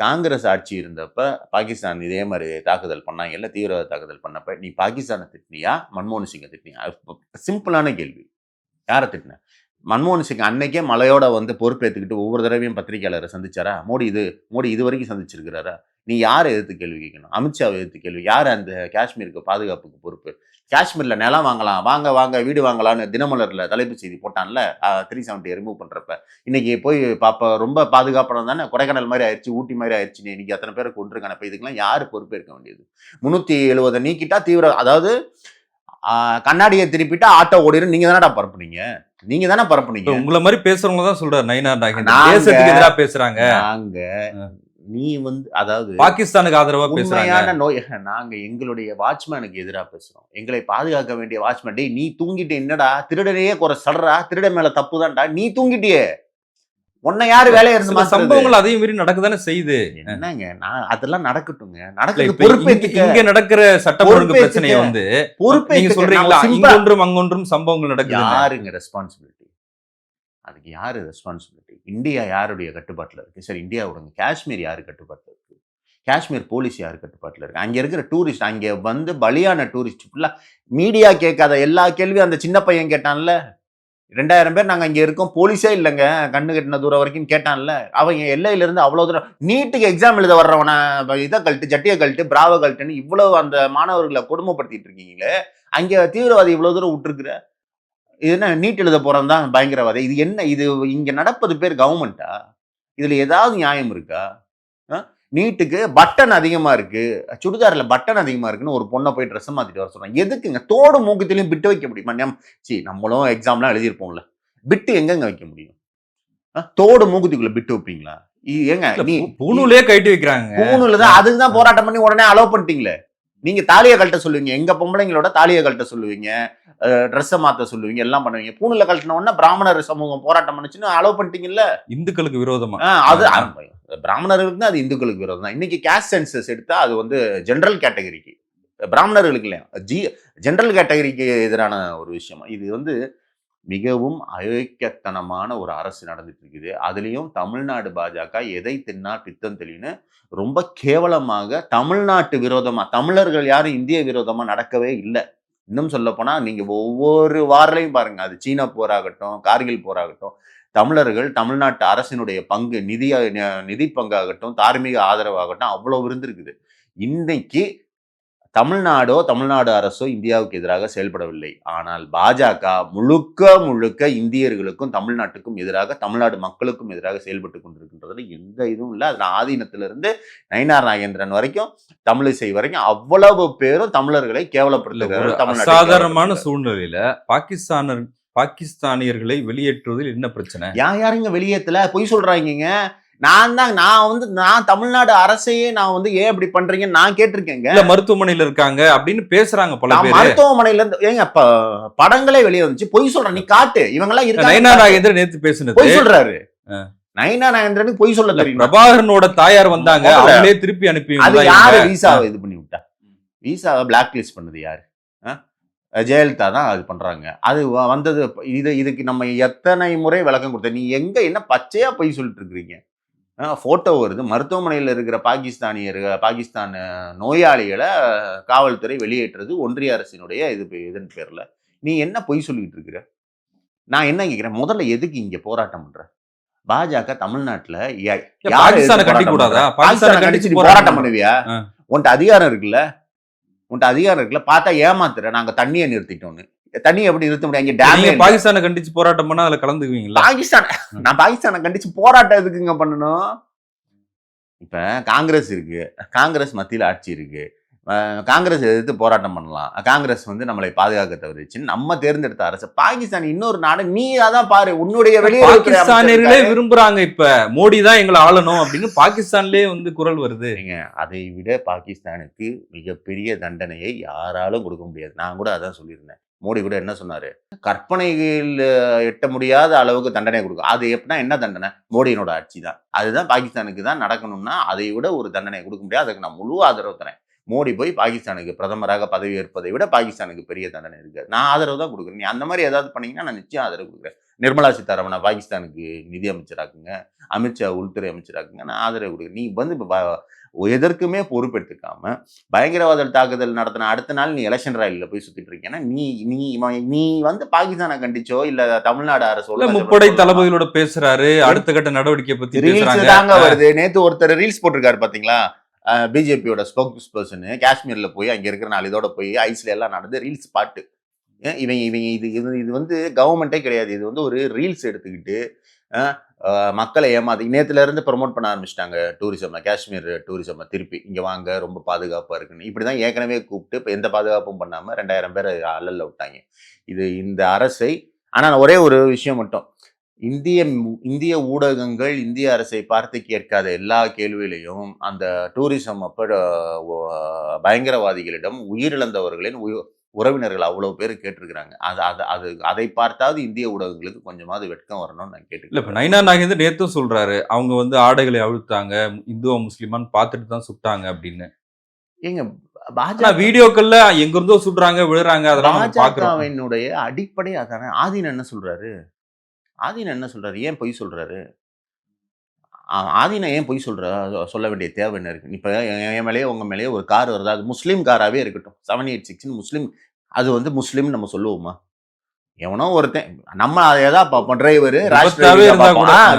காங்கிரஸ் ஆட்சி இருந்தப்ப பாகிஸ்தான் இதே மாதிரி தாக்குதல் பண்ணாங்கல்ல தீவிரவாத தாக்குதல் பண்ணப்ப நீ பாகிஸ்தானை திட்டினியா? மன்மோகன் சிங்கை திட்டினியா? சிம்பிளான கேள்வி. யாரை திட்டின? மன்மோகன் சிங் அன்னைக்கே மலையோட வந்து பொறுப்பேற்றுக்கிட்டு ஒவ்வொரு தடவையும் பத்திரிகையாளரை சந்திச்சாரா? மோடி இது மோடி இது வரைக்கும் சந்திச்சிருக்கிறாரா? நீ யாரை எதிர்த்து கேள்வி கேட்கணும்? அமித்ஷாவை எதிர்த்து கேள்வி யார் அந்த காஷ்மீருக்கு பாதுகாப்புக்கு பொறுப்பு? காஷ்மீரில் நிலம் வாங்கலாம் வாங்க வாங்க வீடு வாங்கலாம்னு தினமலரில் தலைப்பு செய்தி போட்டான்ல த்ரீ செவன்ட்டி ரிமூவ் பண்ணுறப்ப இன்றைக்கி போய் பாப்பா ரொம்ப பாதுகாப்பான தானே? கொடைக்கானல் மாதிரி ஆயிடுச்சு ஊட்டி மாதிரி ஆயிடுச்சு இன்றைக்கி அத்தனை பேரை கொண்டிருக்கான இப்போ இதுக்கெல்லாம் யார் பொறுப்பேற்க வேண்டியது? முந்நூற்றி எழுபதை நீக்கிட்டா தீவிர அதாவது கண்ணாடியை திருப்பிட்டா ஆட்டோ ஓடிடும் நீங்கள் தானடா பரப்புனீங்க? நீங்க தானே பரப்புனீங்க உங்களை மாதிரி பேசுறவங்க தான் சொல்றாரு நயினார் நாகேந்திரன் தேசத்துக்கு எதிராக பேசுறாங்க. நாங்க நீ வந்து அதாவது பாகிஸ்தானுக்கு ஆதரவா பேசுறாங்க. நோய் நாங்க எங்களுடைய வாட்ச்மேனுக்கு எதிரா பேசுறோம். எங்களை பாதுகாக்க வேண்டிய வாட்ச்மேன் டேய் நீ தூங்கிட்டு என்னடா? திருடனையே குறை சொல்றா? திருடன் மேல தப்பு தான்டா? நீ தூங்கிட்டியே? உன்னை யாரு வேலையை இருந்து? சம்பவங்கள் அதையும் மீறி நடக்குதானே செய்யுது? என்னங்க? நான் அதெல்லாம் நடக்கட்டுங்க. இல்ல, நடக்குது இப்ப இங்க- நடக்கிற சட்டம் ஒழுங்கு. பிரச்சனையை வந்து நீங்க பொறுப்பேற்றுக்க சொல்றீங்களா? நான் இங்க simple- ஒன்றும் அங்கொன்றும் சம்பவங்கள் நடக்குது யாருங்க ரெஸ்பான்சிபிலிட்டி அதுக்கு யாரு ரெஸ்பான்சிபிலிட்டி இந்தியா யாருடைய கட்டுப்பாட்டுல இருக்கு? சரி இந்தியா விடுங்க. காஷ்மீர் யாரு கட்டுப்பாட்டுல இருக்கு? காஷ்மீர் போலீஸ் யாரு கட்டுப்பாட்டுல இருக்கு? அங்க இருக்கிற டூரிஸ்ட் அங்க வந்து பலியான டூரிஸ்ட் ஃபுல்லா மீடியா கேட்காத எல்லா கேள்வியும் அந்த சின்ன பையன் கேட்டான்ல. ரெண்டாயிரம் பேர் நாங்கள் இங்கே இருக்கோம். போலீஸே இல்லைங்க. கண்ணு கட்டின தூரம் வரைக்கும் கேட்டான்ல. அவன் எல்லையிலேருந்து அவ்வளோ தூரம். நீட்டுக்கு எக்ஸாம் எழுத வர்றவனை இதை கழட்டு ஜட்டியை கழட்டு பிராவ கழட்டுன்னு இவ்வளோ அந்த மாணவர்களை கொடுமைப்படுத்திட்டு இருக்கீங்களே. அங்கே தீவிரவாதி இவ்வளோ தூரம் விட்டுருக்குற. இது என்ன நீட் எழுத போகிறோம் தான் பயங்கரவாதி. இது என்ன இது இங்கே நடப்பது பேர் கவர்மெண்ட்டா இதில் ஏதாவது நியாயம் இருக்கா? ஆ? நீட்டுக்கு பட்டன் அதிகமா இருக்கு. சுடிதார்ல பட்டன் அதிகமா இருக்குன்னு ஒரு பொண்ணை போய் ட்ரெஸ் மாத்திட்டு வர சொல்றாங்க. எதுக்குங்க? தோடு மூக்கத்திலையும் பிட்டு வைக்க முடியுமா? நம் சி நம்மளும் எக்ஸாம்லாம் எழுதியிருப்போம்ல. பிட்டு எங்கெங்க வைக்க முடியும்? தோடு மூக்குத்திக்குள்ள பிட்டு வைப்பீங்களா? ஏங்க நீ பூணூலே கட்டி வைக்கிறாங்க. பூணுல தான் அதுக்கு தான் போராட்டம் பண்ணி உடனே அலோவ் பண்ணிட்டீங்களே. நீங்க தாலியை கழட்ட சொல்லுவீங்க. எங்க பொம்பளைங்களோட தாலியை கழட்ட சொல்லுவீங்க. ட்ரெஸ்ஸை மாத்த சொல்லுவீங்க. எல்லாம் பண்ணுவீங்க. பூணுல கழட்டின பிராமணர் சமூகம் போராட்டம் பண்ணுச்சுன்னு அலோவ் பண்ணிட்டீங்கல்ல? இந்துக்களுக்கு விரோதமா? அது பிராமணர்களுக்கு தான் அது இந்துக்களுக்கு விரோதம் தான். இன்னைக்கு கேஸ்ட் சென்சஸ் எடுத்தா அது வந்து ஜென்ரல் கேட்டகரிக்கு பிராமணர்களுக்கு இல்லையா? ஜி ஜென்ரல் கேட்டகரிக்கு எதிரான ஒரு விஷயம். இது வந்து மிகவும் அயோக்கியத்தனமான ஒரு அரசு நடந்துட்டு இருக்குது. அதுலேயும் தமிழ்நாடு பாஜக எதை தின்னா பித்தம் தெளின்னு ரொம்ப கேவலமாக தமிழ்நாட்டு விரோதமாக தமிழர்கள் யாரும் இந்திய விரோதமாக நடக்கவே இல்லை. இன்னும் சொல்ல நீங்கள் ஒவ்வொரு வாரிலையும் பாருங்க. அது சீனா போராகட்டும் கார்கில் போராகட்டும் தமிழர்கள் தமிழ்நாட்டு அரசினுடைய பங்கு நிதி நிதி பங்காகட்டும் தார்மீக ஆதரவாகட்டும் அவ்வளோ இருந்திருக்குது. இன்னைக்கு தமிழ்நாடோ தமிழ்நாடு அரசோ இந்தியாவுக்கு எதிராக செயல்படவில்லை. ஆனால் பாஜக முழுக்க முழுக்க இந்தியர்களுக்கும் தமிழ்நாட்டுக்கும் எதிராக தமிழ்நாடு மக்களுக்கும் எதிராக செயல்பட்டு கொண்டிருக்கின்றதுல எந்த இதுவும் இல்லை. அது ஆதீனத்திலிருந்து நயினார் நாகேந்திரன் வரைக்கும் தமிழிசை வரைக்கும் அவ்வளவு பேரும் தமிழர்களை கேவலப்படுத்துகிறார்கள். அசாதாரணமான கேவலப்படுத்துகிறார்கள். சூழ்நிலையில பாகிஸ்தானர் பாகிஸ்தானியர்களை வெளியேற்றுவதில் என்ன பிரச்சனை? யார் யாருங்க வெளியேத்தல? பொய் சொல்றாங்கங்க நான் தான் நான் வந்து நான் தமிழ்நாடு அரசையே நான் வந்து ஏன் இப்படி பண்றீங்கன்னு நான் கேட்டிருக்கேங்க. இல்ல மருத்துவமனையில இருக்காங்க அப்படின்னு பேசுறாங்க பல பேர். மருத்துவமனையில இருந்து ஏங்க படங்களே வெளியே வந்துச்சு. பொய் சொல்றேன் நீ காட்டு. இவங்க எல்லாம் நயனா இருக்காங்க நாகேந்திரன் நேத்து பேசுனது. பொய் சொல்றாரு. நயனா நாகேந்திரனுக்கு பொய் சொல்ல தெரியும்? பிரபாகரனோட தாயார் வந்தாங்க. அவங்களே திருப்பி அனுப்பி அது யாரு. விசாவை இது பண்ணி விட்டா. விசாவை பிளாக் லிஸ்ட் பண்ணது யாரு? ஜெயலலிதா தான் அது பண்றாங்க. அது வந்தது இது இதுக்கு நம்ம எத்தனை முறை விளக்கம் கொடுத்த நீ எங்க என்ன பச்சையா பொய் சொல்லிட்டு இருக்கிறீங்க? போட்டோ வருது. மருத்துவமனையில் இருக்கிற பாகிஸ்தானியர் பாகிஸ்தான் நோயாளிகளை காவல்துறை வெளியேற்றுறது ஒன்றிய அரசினுடைய இது இதன் பேர்ல. நீ என்ன பொய் சொல்லிட்டு இருக்கிற? நான் என்ன கேட்கிறேன் முதல்ல எதுக்கு இங்க போராட்டம் பண்ற? பாஜக தமிழ்நாட்டுல போராட்டம் பண்ணுவியா? ஆ. உன்கிட்ட அதிகாரம் இருக்குல்ல? உன்கிட்ட அதிகாரம் இருக்குல்ல? பார்த்தா ஏமாத்துற. நாங்க தண்ணியை நிறுத்திட்டோம்னு தண்ணியை எப்படி நிறுத்த முடியும்? இங்க டேமே பாகிஸ்தானை கண்டிச்சு போராட்டம் பண்ணா அதுல கலந்துக்குவீங்களா பாகிஸ்தான் நான் பாகிஸ்தானை கண்டிச்சு போராட்டம் எதுக்குங்க பண்ணணும்? இப்ப காங்கிரஸ் இருக்கு. காங்கிரஸ் மத்தியில் ஆட்சி இருக்கு. காங்கிரஸ் எதிர்த்து போராட்டம் பண்ணலாம். காங்கிரஸ் வந்து நம்மளை பாதுகாக்க தவறிச்சு நம்ம தேர்ந்தெடுத்த அரசு பாகிஸ்தான் இன்னொரு நாடு நீ அதான் பாரு உன்னுடைய வெளியுறவுத்துறை. விரும்புறாங்க இப்ப. மோடி தான் எங்களை ஆளணும் அப்படின்னு பாகிஸ்தான்லயே வந்து குரல் வருது. ஏங்க, அதை விட பாகிஸ்தானுக்கு மிகப்பெரிய தண்டனையை யாராலும் கொடுக்க முடியாது. நான் கூட அதான் சொல்லியிருந்தேன். மோடி கூட என்ன சொன்னாரு? கற்பனைகள் அஹ், எட்ட முடியாத அளவுக்கு தண்டனை கொடுக்கும் அது எப்படின்னா என்ன தண்டனை? மோடியினோட ஆட்சி தான் அதுதான் பாகிஸ்தானுக்கு தான் நடக்கணும்னா அதை விட ஒரு தண்டனை கொடுக்க முடியாது. அதுக்கு நான் முழு ஆதரவு தரேன். மோடி போய் பாகிஸ்தானுக்கு பிரதமராக பதவி ஏற்பதை விட பாகிஸ்தானுக்கு பெரிய தண்டனை இருக்கு. நான் ஆதரவு தான் கொடுக்குறேன். நீ அந்த மாதிரி ஏதாவது பண்ணீங்கன்னா நான் நிச்சயம் ஆதரவு கொடுக்குறேன். நிர்மலா சீதாராமனை பாகிஸ்தானுக்கு நிதி அமைச்சராக்குங்க அமித்ஷா உள்துறை அமைச்சராக்குங்க. நான் ஆதரவு கொடுக்குறேன். நீ வந்து இப்ப எதற்குமே பொறுப்பெடுத்துக்காம பயங்கரவாத தாக்குதல் நடத்தின அடுத்த நாள் நீ எலெக்ஷன் ரயிலில் போய் சுத்திட்டு இருக்கேன்னா நீ நீ நீ வந்து பாகிஸ்தானை கண்டிச்சோ இல்ல தமிழ்நாடு அரசு முப்படை தளபதிகளோட பேசுறாரு. அடுத்த கட்ட நடவடிக்கை பத்தி ரீல்ஸ் தாங்க வருது. நேத்து ஒருத்தர் ரீல்ஸ் போட்டிருக்காரு பாத்தீங்களா? பிஜேபியோட ஸ்போக்ஸ் பர்சனு காஷ்மீரில் போய் அங்கே இருக்கிற நாள் இதோட போய் ஐஸ்ல எல்லாம் நடந்து ரீல்ஸ் பாட்டு. இவங்க இவங்க இது இது இது வந்து கவர்மெண்ட்டே கிடையாது. இது வந்து ஒரு ரீல்ஸ் எடுத்துக்கிட்டு மக்களை ஏமாத்தி நேத்துல இருந்து ப்ரொமோட் பண்ண ஆரம்பிச்சிட்டாங்க டூரிசம் காஷ்மீர் டூரிசம் திருப்பி. இங்க வாங்க ரொம்ப பாதுகாப்பா இருக்குன்னு. இப்படிதான் ஏற்கனவே கூப்பிட்டு இப்போ எந்த பாதுகாப்பும் பண்ணாம ரெண்டாயிரம் பேர் அல்லல்ல விட்டாங்க. இது இந்த அரசை ஆனா ஒரே ஒரு விஷயம் மட்டும். இந்திய இந்திய ஊடகங்கள் இந்திய அரசை பார்த்து கேட்காத எல்லா கேள்வியிலையும் அந்த டூரிசம் அப்ப பயங்கரவாதிகளிடம் உயிரிழந்தவர்களின் உய- உறவினர்கள் அவ்வளவு பேர் கேட்டிருக்கிறாங்க. அது அது அது அதை பார்த்தாவது இந்திய ஊடகங்களுக்கு கொஞ்சமாவது வெட்கம் வரணும்னு நான் இல்ல இப்ப நைனா நாகேந்தர் நேத்தும் சொல்றாரு அவங்க வந்து ஆடைகளை அழுத்தாங்க இந்துவா முஸ்லிமான்னு பார்த்துட்டு தான் சுட்டாங்க அப்படின்னு. ஏங்க பாஜக வீடியோக்கள்ல எங்க இருந்தோ சுடுறாங்க விழுறாங்க அதெல்லாம் பாஜகவினுடைய அடிப்படை அதானே ஆதீன் என்ன சொல்றாரு? ஆதீன் என்ன சொல்றாரு? ஏன் பொய் சொல்றாரு? ஆ- ஆதீனம் ஏன் பொய் சொல்ற சொல்ல வேண்டிய தேவை என்ன இருக்கு? இப்ப என் மேலேயே உங்க மேலேயே ஒரு கார் வருது. அது முஸ்லீம் காராவே இருக்கட்டும். செவன் எயிட் சிக்ஸ் முஸ்லீம் அது வந்து முஸ்லீம் நம்ம சொல்லுவோமா? எவனோ ஒருத்தன் நம்ம அதை எதா பார்ப்போம். டிரைவர் ராஷ்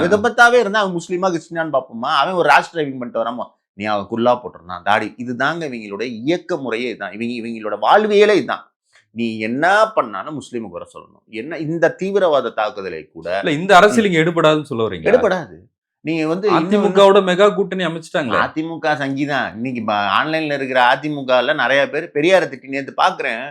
விதப்பத்தாவே இருந்தா அவன் முஸ்லீமா கிறிஸ்டினான்னு பார்ப்போமா? அவன் ஒரு ராஷ் டிரைவிங் பண்ணிட்டு வராம நீ அவன் குல்லா போட்டிருந்தான். தாடி இதுதாங்க இவங்களுடைய இயக்க முறையே இதுதான் இவங்க இவங்களோட வாழ்வியலே இதுதான் நீ என்ன பண்ணாலும் முஸ்லீமுக்கு வர சொல்லணும். என்ன இந்த தீவிரவாத தாக்குதலை கூட இல்ல இந்த அரசியல் இங்க எடுபடாதுன்னு சொல்ல வரீங்க. எடுபடாது. நீங்க வந்து அதிமுகவோட மெகா கூட்டணி அமைச்சிட்டாங்களே. அதிமுக சங்கிதான். இன்னைக்கு ஆன்லைன்ல இருக்கிற அதிமுகல நிறைய பேர் பெரியாரை திட்டி நேத்து பாக்குறேன்.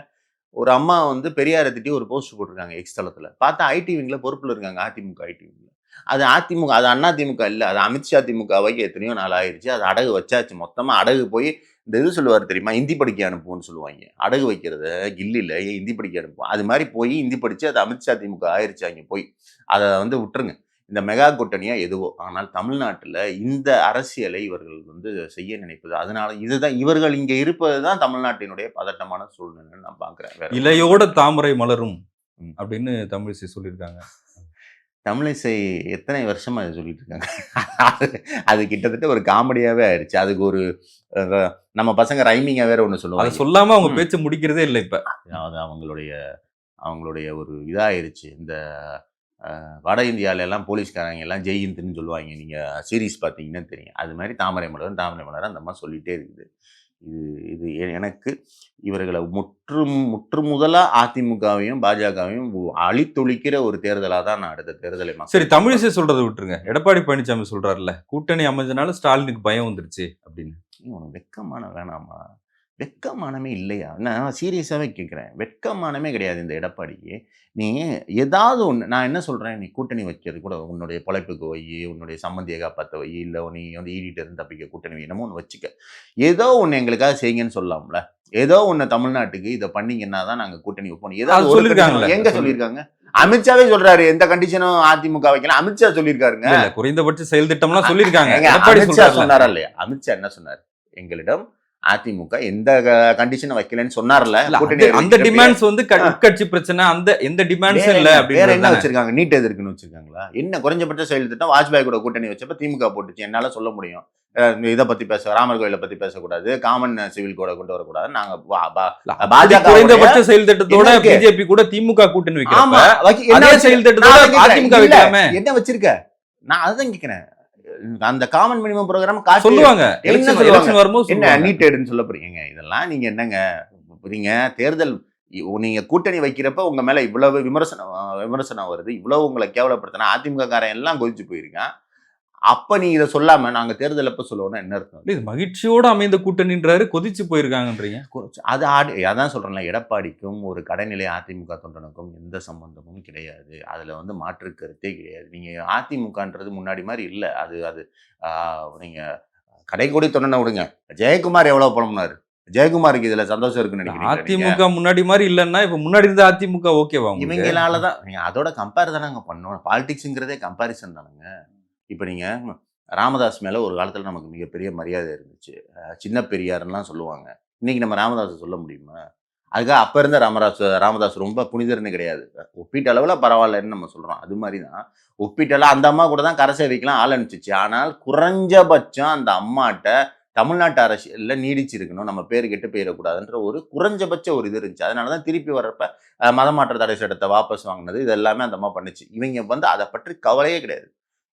ஒரு அம்மா வந்து பெரியாரை திட்டி ஒரு போஸ்ட் போட்டிருக்காங்க எக்ஸ் தளத்துல. பார்த்தா ஐடி விங்ல பொறுப்புல இருக்காங்க அதிமுக ஐடி விங்ல அது அதிமுக அது அண்ணா திமுக இல்ல அது அமித்ஷா திமுகவைக்கு எத்தனையோ நாள் ஆயிருச்சு. அது அடகு வச்சாச்சு. மொத்தமா அடகு போய் இந்த இது சொல்லுவார் தெரியுமா? இந்தி படிக்க அனுப்புவோம்னு சொல்லுவாங்க. அடகு வைக்கிறத கில்லில ஏன் இந்தி படிக்க அனுப்புவோம்? அது மாதிரி போய் இந்தி படிச்சு அது அமித்ஷா திமுக ஆயிருச்சு அங்க போய். அதை வந்து விட்டுருங்க. இந்த மெகா கூட்டணியா எதுவோ. ஆனால் தமிழ்நாட்டுல இந்த அரசியலை இவர்கள் வந்து செய்ய நினைப்பது அதனால இதுதான் இவர்கள் இங்க இருப்பது தான் தமிழ்நாட்டினுடைய பதட்டமான சூழ்நிலைன்னு நான் இல்ல. இலையோட தாமரை மலரும். அப்படின்னு தமிழிசை சொல்லியிருக்காங்க. தமிழிசை எத்தனை வருஷமா இதை சொல்லிட்டு இருக்காங்க அது- அது கிட்டத்தட்ட ஒரு காமெடியாவே ஆயிடுச்சு அதுக்கு ஒரு நம்ம பசங்க ரைமிங்கா வேற அதை சொல்லுவாங்க. சொல்லாம அவங்க ம். பேச்ச முடிக்கிறதே இல்ல இப்ப. அது அவங்களுடைய அவங்களுடைய ஒரு இதாயிருச்சு. இந்த வட இந்தியால எல்லாம் போலீஸ்காரங்க எல்லாம் ஜெயிந்துன்னு சொல்லுவாங்க. நீங்க சீரீஸ் பார்த்தீங்கன்னா தெரியும். அது மாதிரி தாமரை மலர் தாமரை மலர் அந்த மாதிரி சொல்லிட்டே இருக்குது. இது இது எனக்கு இவர்களை முற்று முற்று முதலா அதிமுகவையும் பாஜகவையும் அழித்தொழிக்கிற ஒரு தேர்தலா தான் நான் அடுத்த தேர்தலை சரி தமிழிசை சொல்றதை விட்டுருங்க. எடப்பாடி பழனிசாமி சொல்றாருல்ல கூட்டணி அமைஞ்சனால ஸ்டாலினுக்கு பயம் வந்துருச்சு அப்படின்னு. உனக்கு வெக்கமான வேணாமா? வெக்கமானமே இல்லையா? நான் சீரியஸாகவே கேட்குறேன். வெட்கமானமே கிடையாது இந்த எடப்பாடிக்கு. நீ ஏதாவது ஒன்று நான் என்ன சொல்கிறேன் நீ கூட்டணி வைக்கிறது கூட உன்னுடைய பொழைப்புக்கு வை உன்னுடைய சம்மந்தியை காப்பாற்ற வை இல்லை நீ வந்து ஈடிட்டு இருந்து தப்பிக்க கூட்டணி என்னமோ ஒன்று வச்சுக்க. ஏதோ ஒன்று எங்களுக்காக செய்யுங்கன்னு சொல்லலாம்ல ஏதோ ஒன்று தமிழ்நாட்டுக்கு இதை பண்ணீங்கன்னா தான் நாங்கள் கூட்டணி வைப்போம். ஏதாவது condition எங்க சொல்லியிருக்காங்க? அமித்ஷாவே சொல்றாரு எந்த கண்டிஷனும் அதிமுக வைக்கலாம் அமித்ஷா சொல்லியிருக்காருங்க. குறைந்தபட்ச செயல் திட்டம்லாம் எடப்பாடி அமித்ஷா. சொன்னாரா இல்லையா? அமித்ஷா என்ன சொன்னார்? எங்களிடம் அதிமுக எந்த கண்டிஷன் வைக்கலன்னு சொன்னார்ல அந்த டிமாண்ட்ஸ் வந்து க- உட்கட்சி பிரச்சனை அந்த எந்த டிமாண்ட்ஸும் வேற இல்ல வேற என்ன வச்சிருக்காங்க? நீட் எதிர்க்குன்னு வச்சிருக்காங்களா? என்ன குறைஞ்சபட்ச செயல் திட்டம் வாஜ்பாய் கூட கூட்டணி வச்சப்ப திமுக போட்டுச்சு. என்னால சொல்ல முடியும். இதை பத்தி பேச ராமர் கோயிலை பத்தி பேசக்கூடாது. காமன் சிவில் கோட கொண்டு வரக்கூடாது நாங்க பாஜக குறைந்தபட்ச செயல் திட்டத்தோட? பிஜேபி கூட திமுக கூட்டணி ஆமா. வைக்கிறப்ப வைக்க- என்ன அதே வச்சிருக்க? செயல் திட்டத்தோட. அதிமுக இல்ல, வைக்கலாமே என்ன வச்சிருக்க? நான் அதுதான் கேட்கிறேன் அந்த காமன் மினிமம் ப்ரோக்ராம் சொல்லுவாங்க. என்ன. நீட் எடுன்னு சொல்ல போறீங்க? இதெல்லாம் நீங்க என்னங்க? நீங்க தேர்தல் நீங்க கூட்டணி வைக்கிறப்ப உங்க மேல இவ்வளவு விமர்சனம் விமர்சனம் வருது இவ்வளவு உங்களை கேவலப்படுத்தினா அதிமுக காரன் எல்லாம் கொதிச்சு போயிருக்கான். அப்ப நீ இதை சொல்லாம நாங்க தேர்தல் எப்ப சொல்லுவோம்னா என்ன அர்த்தம்? இது மகிழ்ச்சியோட அமைந்த கூட்டணின்றாரு கொதிச்சு போயிருக்காங்கன்றீங்க. அது ஆடு அதான் சொல்றேன்ல எடப்பாடிக்கும் ஒரு கடைநிலை அதிமுக தொண்டனுக்கும் எந்த சம்பந்தமும் கிடையாது. அதுல வந்து மாற்று கருத்தே கிடையாது. நீங்க அதிமுகன்றது முன்னாடி மாதிரி இல்ல. அது அது ஆஹ், நீங்க கடைக்கோடி தொண்டனை விடுங்க. ஜெயக்குமார் எவ்வளவு பணம்னாரு ஜெயக்குமாருக்கு இதுல சந்தோஷம் இருக்குன்னு நினைக்கிறீங்க அதிமுக முன்னாடி மாதிரி இல்லன்னா இப்ப முன்னாடி இருந்த அதிமுக ஓகேவா இவங்களால தான் அதோட கம்பேர் தானங்க பண்ணணும். பாலிடிக்ஸுங்கிறதே கம்பாரிசன் தானுங்க. இப்போ நீங்கள் ராமதாஸ் மேலே ஒரு காலத்தில் நமக்கு மிகப்பெரிய மரியாதை இருந்துச்சு. சின்ன பெரியார்லாம் சொல்லுவாங்க. இன்னைக்கு நம்ம ராமதாஸை சொல்ல முடியுமா? அதுக்காக அப்போ இருந்த ராமதாஸ் ராமதாஸ் ரொம்ப புனிதர்னு கிடையாது. ஒப்பீட்டு அளவில் பரவாயில்லன்னு நம்ம சொல்கிறோம் அது மாதிரி தான். ஒப்பீட்டெல்லாம் அந்த அம்மா கூட தான் கரை சேவைக்கெலாம் ஆள் அனுப்பிச்சிச்சு. ஆனால் குறைஞ்சபட்சம் அந்த அம்மாட்ட தமிழ்நாட்டு அரசியலில் நீடிச்சிருக்கணும். நம்ம பேர் கெட்டு போயிடக்கூடாதுன்ற ஒரு குறைஞ்சபட்ச ஒரு இது இருந்துச்சு. அதனால தான் திருப்பி வர்றப்ப மதமாற்ற தடை சட்டத்தை வாபஸ் வாங்கினது. இது எல்லாமே அந்த அம்மா பண்ணுச்சு. இவங்க வந்து அதை பற்றி கவலையே கிடையாது.